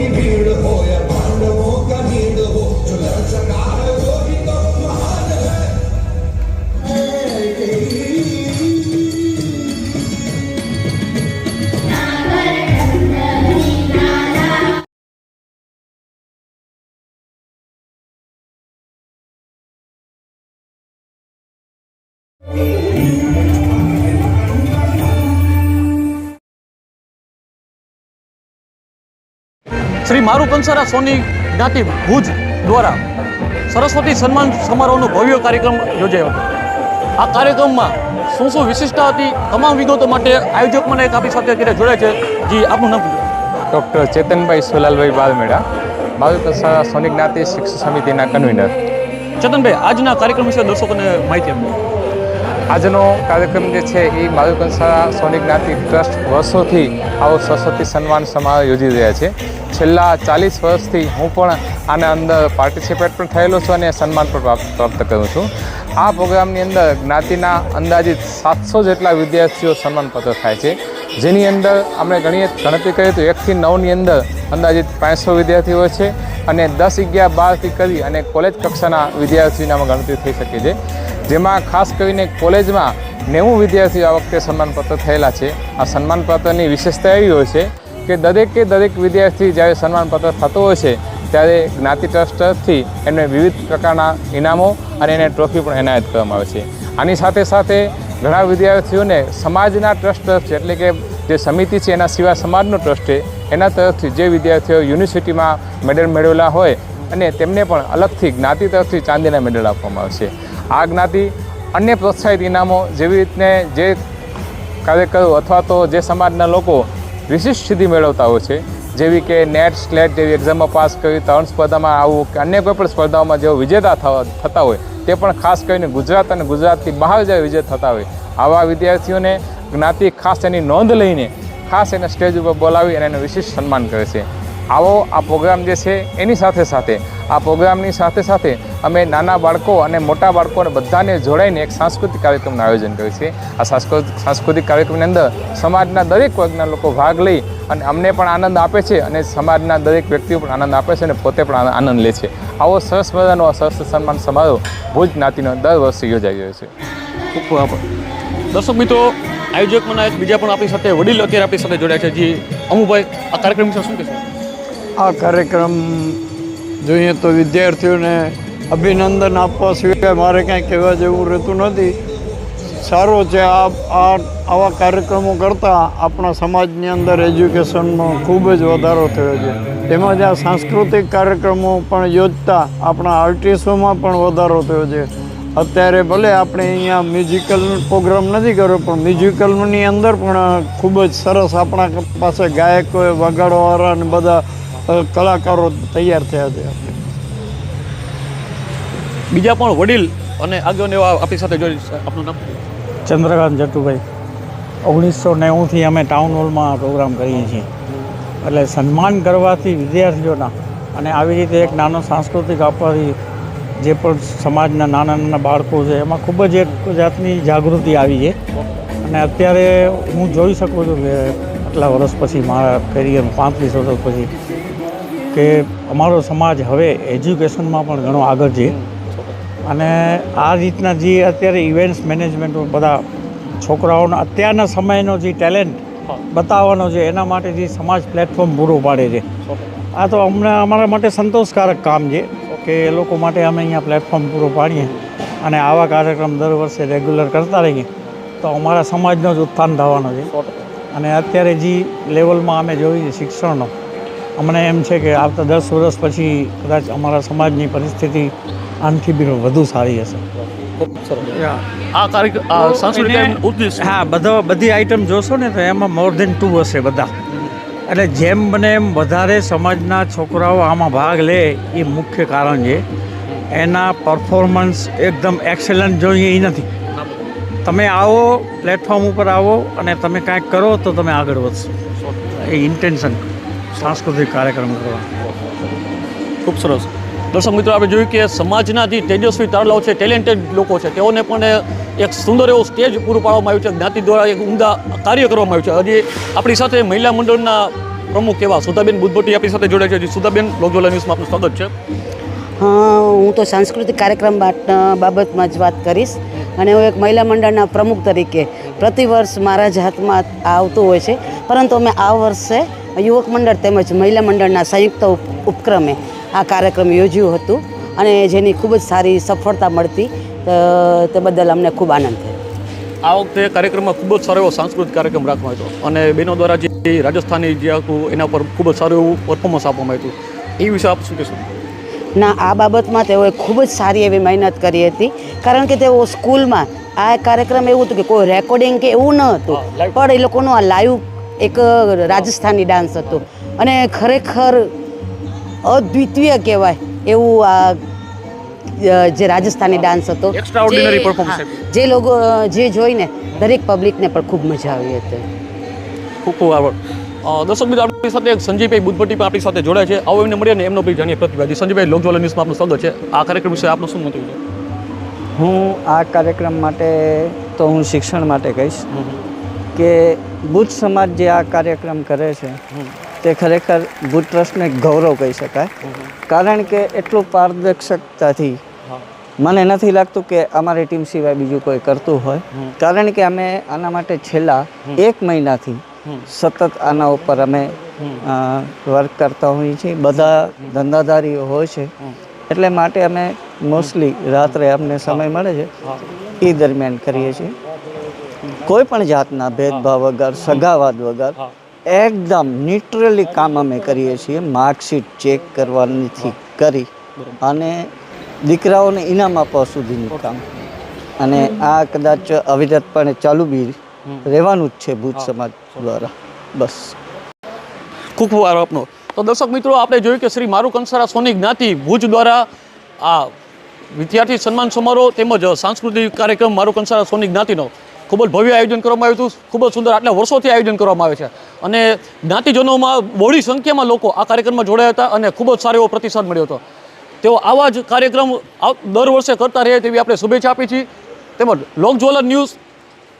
की भीड़ हो या पांडवों Thank you. શ્રી મારુ કંસારા સોની જ્ઞાતિ ભુજ દ્વારા સરસ્વતી સન્માન સમારોહનો ભવ્ય કાર્યક્રમ યોજાયો હતો. આ કાર્યક્રમમાં શું શું વિશિષ્ટતા હતી તમામ વિગતો માટે આયોજક મને એક આપણી સાથે અત્યારે જોડાય છે. જી આપનું નામ ડૉક્ટર ચેતનભાઈ સોલાલભાઈ બાલમેડા મારું કસારા સોની જ્ઞાતિ શિક્ષણ સમિતિના કન્વીનર ચેતનભાઈ આજના કાર્યક્રમ વિશે દર્શકોને માહિતી આપો. આજનો કાર્યક્રમ જે છે એ મારું કંસારા સોની જ્ઞાતિ ટ્રસ્ટ વર્ષોથી આવો સરસ્વતી સન્માન સમારોહ યોજી રહ્યા છે. છેલ્લા ચાલીસ વર્ષથી હું પણ આના અંદર પાર્ટિસિપેટ પણ થયેલો છું અને સન્માન પણ પ્રાપ્ત કરું છું. આ પ્રોગ્રામની અંદર જ્ઞાતિના અંદાજિત સાતસો જેટલા વિદ્યાર્થીઓ સન્માનપત્ર થાય છે. જેની અંદર આપણે ગણીએ, ગણતરી કરીએ તો એકથી નવની અંદર અંદાજિત પાંચસો વિદ્યાર્થીઓ છે અને દસ અગિયાર બારથી કરી અને કોલેજ કક્ષાના વિદ્યાર્થીઓનામાં ગણતરી થઈ શકે છે. જેમાં ખાસ કરીને કોલેજમાં નેવું વિદ્યાર્થીઓ આ વખતે સન્માનપત્ર થયેલા છે. આ સન્માનપત્રની વિશેષતા એવી હોય છે કે દરેકે દરેક વિદ્યાર્થી જ્યારે સન્માનપત્ર થતો હોય છે ત્યારે જ્ઞાતિ ટ્રસ્ટથી એમને વિવિધ પ્રકારના ઇનામો અને એને ટ્રોફી પણ એનાયત કરવામાં આવે છે. આની સાથે સાથે ઘણા વિદ્યાર્થીઓને સમાજના ટ્રસ્ટ તરફથી એટલે કે જે સમિતિ છે, એના સિવાય સમાજનો ટ્રસ્ટ છે, એના તરફથી જે વિદ્યાર્થીઓ યુનિવર્સિટીમાં મેડલ મેળવેલા હોય અને તેમને પણ અલગથી જ્ઞાતિ તરફથી ચાંદીના મેડલ આપવામાં આવશે. આ જ્ઞાતિ અન્ય પ્રોત્સાહિત ઇનામો જેવી રીતને જે કાર્યકરો અથવા તો જે સમાજના લોકો વિશિષ્ટ સિદ્ધિ મેળવતા હોય છે, જેવી કે નેટ, સ્લેટ જેવી એક્ઝામમાં પાસ કરી, ત્રણ સ્પર્ધામાં આવવું કે અન્ય કોઈપણ સ્પર્ધાઓમાં જેઓ વિજેતા થતા હોય તે પણ ખાસ કરીને ગુજરાત અને ગુજરાતથી બહાર જાય વિજય થતા હોય, આવા વિદ્યાર્થીઓને જ્ઞાતિ ખાસ એની નોંધ લઈને ખાસ એને સ્ટેજ ઉપર બોલાવી અને એને વિશિષ્ટ સન્માન કરે છે. આવો આ પ્રોગ્રામ જે છે એની સાથે સાથે, આ પ્રોગ્રામની સાથે સાથે અમે નાના બાળકો અને મોટા બાળકોને બધાને જોડાઈને એક સાંસ્કૃતિક કાર્યક્રમનું આયોજન કર્યું છે. આ સાંસ્કૃતિક કાર્યક્રમની અંદર સમાજના દરેક વર્ગના લોકો ભાગ લઈ અને અમને પણ આનંદ આપે છે અને સમાજના દરેક વ્યક્તિઓ પણ આનંદ આપે છે અને પોતે પણ આનંદ- લે છે. આવો સરસ મજાનો સરસ સન્માન સમારોહ ભુજ જ્ઞાતિનો દર વર્ષે યોજાઈ રહ્યો છે. ખૂબ ખૂબ આભાર. દર્શક મિત્રો, આયોજક એક બીજા પણ આપણી સાથે વડીલ અત્યારે આપણી સાથે જોડાયા છે. જે, અમુભાઈ, આ કાર્યક્રમ વિશે શું કહેશો? આ કાર્યક્રમ જોઈએ તો વિદ્યાર્થીઓને અભિનંદન આપવા સિવાય મારે કાંઈ કહેવા જેવું રહેતું નથી. સારો છે આ આ આવા કાર્યક્રમો કરતાં આપણા સમાજની અંદર એજ્યુકેશનનો ખૂબ જ વધારો થયો છે. તેમજ આ સાંસ્કૃતિક કાર્યક્રમો પણ યોજતા આપણા આર્ટિસ્ટોમાં પણ વધારો થયો છે. અત્યારે ભલે આપણે અહીંયા મ્યુઝિકલ પ્રોગ્રામ નથી કર્યો, પણ મ્યુઝિકલની અંદર પણ ખૂબ જ સરસ આપણા પાસે ગાયકો, વગાડવાવાળા અને બધા કલાકારો તૈયાર થયા છે. બીજા પણ વડીલ અને આગળ એવા આપણી સાથે જોઈ આપનું નામ? ચંદ્રકાંત જટુભાઈ. ઓગણીસો નેવુંથી અમે ટાઉન હોલમાં પ્રોગ્રામ કરીએ છીએ. એટલે સન્માન કરવાથી વિદ્યાર્થીઓના અને આવી રીતે એક નાનો સાંસ્કૃતિક આપવાથી જે પણ સમાજના નાના નાના બાળકો છે એમાં ખૂબ જ એક જાતની જાગૃતિ આવી છે. અને અત્યારે હું જોઈ શકું છું કે આટલા વર્ષ પછી મારા કરિયરમાં પાંત્રીસ વર્ષ પછી કે અમારો સમાજ હવે એજ્યુકેશનમાં પણ ઘણો આગળ છે. અને આ રીતના જે અત્યારે ઇવેન્ટ્સ મેનેજમેન્ટ બધા છોકરાઓનો અત્યારના સમયનો જે ટેલેન્ટ બતાવવાનો છે એના માટે જે સમાજ પ્લેટફોર્મ પૂરું પાડે છે. આ તો અમને અમારા માટે સંતોષકારક કામ છે કે એ લોકો માટે અમે અહીંયા પ્લેટફોર્મ પૂરું પાડીએ અને આવા કાર્યક્રમ દર વર્ષે રેગ્યુલર કરતા રહીએ. તો અમારા સમાજનો જ ઉત્થાન થવાનો છે. અને અત્યારે જે લેવલમાં અમે જોઈએ શિક્ષણનો અમને એમ છે કે આવતા દસ વર્ષ પછી કદાચ અમારા સમાજની પરિસ્થિતિ આનાથી બી વધુ સારી હશે. આ કાર્યક્રમ આ સાંસ્કૃતિક કાર્યક્રમ ઉદ્દેશ. હા બધો બધી આઈટમ જોશો ને તો એમાં મોર દેન ટુ હશે બધા. એટલે જેમ બને એમ વધારે સમાજના છોકરાઓ આમાં ભાગ લે એ મુખ્ય કારણ છે. એના પરફોર્મન્સ એકદમ એક્સેલન્ટ જોઈએ એ નથી. તમે આવો પ્લેટફોર્મ ઉપર આવો અને તમે કાંઈક કરો તો તમે આગળ વધશો. એ ઇન્ટેન્શન સાંસ્કૃતિક કાર્યક્રમ કરવા. ખૂબ સરસ. દર્શક મિત્રો આપણે જોયું કે સમાજના જે તેજસ્વી તારલાઓ છે ટેલેન્ટેડ લોકો છે તેઓને પણ એક સુંદર એવું સ્ટેજ પૂરું પાડવામાં આવ્યું છે. જ્ઞાતિ દ્વારા એક ઉમદા કાર્ય કરવામાં આવ્યું છે. હજી આપણી સાથે મહિલા મંડળના પ્રમુખ એવા સુધાબેન બુદ્ધભટ્ટી આપણી સાથે જોડાય છે. સુધાબેન લોકજોલા ન્યૂઝમાં આપનું સ્વાગત છે. હા હું તો સાંસ્કૃતિક કાર્યક્રમ બાબતમાં જ વાત કરીશ. અને હું એક મહિલા મંડળના પ્રમુખ તરીકે પ્રતિવર્ષ મારા જ હાથમાં આવતું હોય છે. પરંતુ અમે આ વર્ષે યુવક મંડળ તેમજ મહિલા મંડળના સંયુક્ત ઉપક્રમે આ કાર્યક્રમ યોજ્યું હતું અને જેની ખૂબ જ સારી સફળતા મળતી તે બદલ અમને ખૂબ આનંદ થયો. આ વખતે કાર્યક્રમમાં ખૂબ જ સારો એવો સાંસ્કૃતિક કાર્યક્રમ રાખવામાં આવ્યો અને બહેનો દ્વારા જે રાજસ્થાની જે હતું એના પર ખૂબ જ સારું એવું પરફોર્મન્સ આપવામાં આવ્યું એ વિશે આપ શું કહેશો? ના આ બાબતમાં તેઓએ ખૂબ જ સારી એવી મહેનત કરી હતી. કારણ કે તેઓ સ્કૂલમાં આ કાર્યક્રમ એવું હતું કે કોઈ રેકોર્ડિંગ કે એવું ન હતું. પણ એ લોકોનું આ લાઈવ એક રાજસ્થાની ડાન્સ હતો. અને ખરેખર અદ્વિતીય કહેવાય એવું આ જે રાજસ્થાની ડાન્સ હતો. જે- લોકો જે જોઈને દરેક પબ્લિકને પણ ખૂબ મજા આવી હતી. ખૂબ ખૂબ આવડ દર્શક મિત્રો આપણી સાથે સંજયભાઈ બુદ્ધભટ્ટી પણ આપણી સાથે જોડાય છે. આવો એમને મળીએ ને એમનો ભાઈ જાણીએ પ્રતિભાજી. સંજયભાઈ લોકજ્વાલા ન્યૂઝમાં આપનું સ્વાગત છે. આ કાર્યક્રમ વિશે આપનું શું મંતવ્ય છે? હું આ કાર્યક્રમ માટે તો હું શિક્ષણ માટે કહીશ. કે બુદ્ધ સમાજ જે આ કાર્યક્રમ કરે છે તે ખરેખર બુદ્ધ ટ્રસ્ટને ગૌરવ કહી શકાય. કારણ કે એટલું પારદર્શકતાથી મને નથી લાગતું કે અમારી ટીમ સિવાય બીજું કોઈ કરતું હોય. કારણ કે અમે આના માટે છેલ્લા એક મહિનાથી સતત આના ઉપર અમે વર્ક કરતા હોઈએ છીએ. બધા ધંધાધારીઓ હોય છે. એટલે માટે અમે મોસ્ટલી રાત્રે અમને સમય મળે છે. એ દરમિયાન કરીએ છીએ. કોઈ પણ જાતના ભેદભાવ વગર સગાવાદ વગર એકદમ ન્યુટ્રલી કામ અમે કરીએ છીએ માર્કશીટ ચેક કરવાનીથી કરી અને દીકરાઓને ઇનામ આપવા સુધીનું કામ. અને આ કદાચ અવિરતપણે ચાલુ બી રહેવાનું જ છે ભૂત સમાજ દ્વારા. બસ. ખૂબ ખૂબ આપનો. તો દર્શક મિત્રો આપણે જોયું કે શ્રી મારુ કંસારા સોની જ્ઞાતિ ભુજ દ્વારા આ વિદ્યાર્થી સન્માન સમારોહ તેમજ સાંસ્કૃતિક કાર્યક્રમ મારુ કંસારા સોની જ્ઞાતિનો ખૂબ જ ભવ્ય આયોજન કરવામાં આવ્યું હતું. ખૂબ જ સુંદર આટલા વર્ષોથી આયોજન કરવામાં આવે છે. અને જ્ઞાતિજનોમાં બહોળી સંખ્યામાં લોકો આ કાર્યક્રમમાં જોડાયા હતા અને ખૂબ જ સારો એવો પ્રતિસાદ મળ્યો હતો. તેઓ આવા જ કાર્યક્રમ દર વર્ષે કરતા રહે તેવી આપણે શુભેચ્છા આપી છીએ. તેમજ લોકજ્વાલર ન્યૂઝ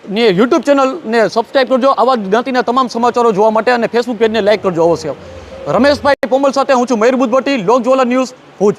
ને યુટ્યુબ ચેનલને સબસ્ક્રાઇબ કરજો. આવા જ જ્ઞાતિના તમામ સમાચારો જોવા માટે અને ફેસબુક પેજને લાઇક કરજો અવશ્ય. રમેશભાઈ પોમલ સાથે હું છું મયુર બુદ્ધભટ્ટી લોકજ્વાલર ન્યૂઝ ભુજ.